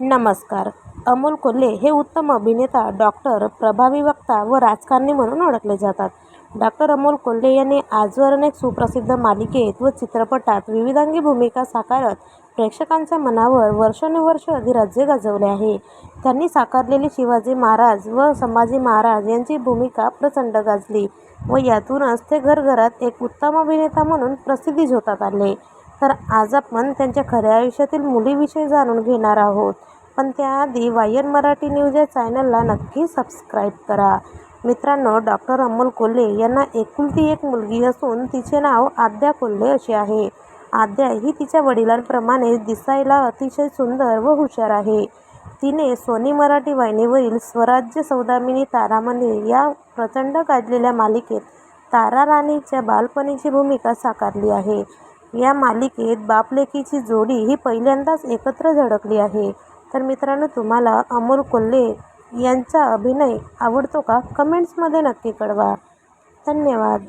नमस्कार. अमोल कोल्हे हे उत्तम अभिनेता डॉक्टर प्रभावी वक्ता व राजकारणी म्हणून ओळखले जातात. डॉक्टर अमोल कोल्हे यांनी आजवर अनेक सुप्रसिद्ध मालिकेत व चित्रपटात विविधांगी भूमिका साकारत प्रेक्षकांच्या मनावर वर्षानुवर्ष अधिराज्य गाजवले आहे. त्यांनी साकारलेली शिवाजी महाराज व संभाजी महाराज यांची भूमिका प्रचंड गाजली व यातूनच ते घरघरात एक उत्तम अभिनेता म्हणून प्रसिद्धी झोतात आले. तर आज आपण त्यांच्या खऱ्या आयुष्यातील मुलीविषयी जाणून घेणार आहोत. पण त्याआधी वायर मराठी न्यूज या चॅनलला नक्की सबस्क्राईब करा. मित्रांनो डॉक्टर अमोल कोल्हे यांना एकुलती एक मुलगी असून तिचे नाव आद्या कोल्हे असे आहे. आद्या ही तिच्या वडिलांप्रमाणे दिसायला अतिशय सुंदर व हुशार आहे. तिने सोनी मराठी वाहिनीवरील स्वराज्य सौदामिनी तारामणी या प्रचंड गाजलेल्या मालिकेत तारा राणीच्या बालपणीची भूमिका साकारली आहे. या मालिकेत बापलेकीची जोडी ही पहिल्यांदाच एकत्र झळकली आहे. तर मित्रांनो तुम्हाला अमोल कोल्हे यांचा अभिनय आवडतो का? कमेंट्समध्ये नक्की कळवा. धन्यवाद.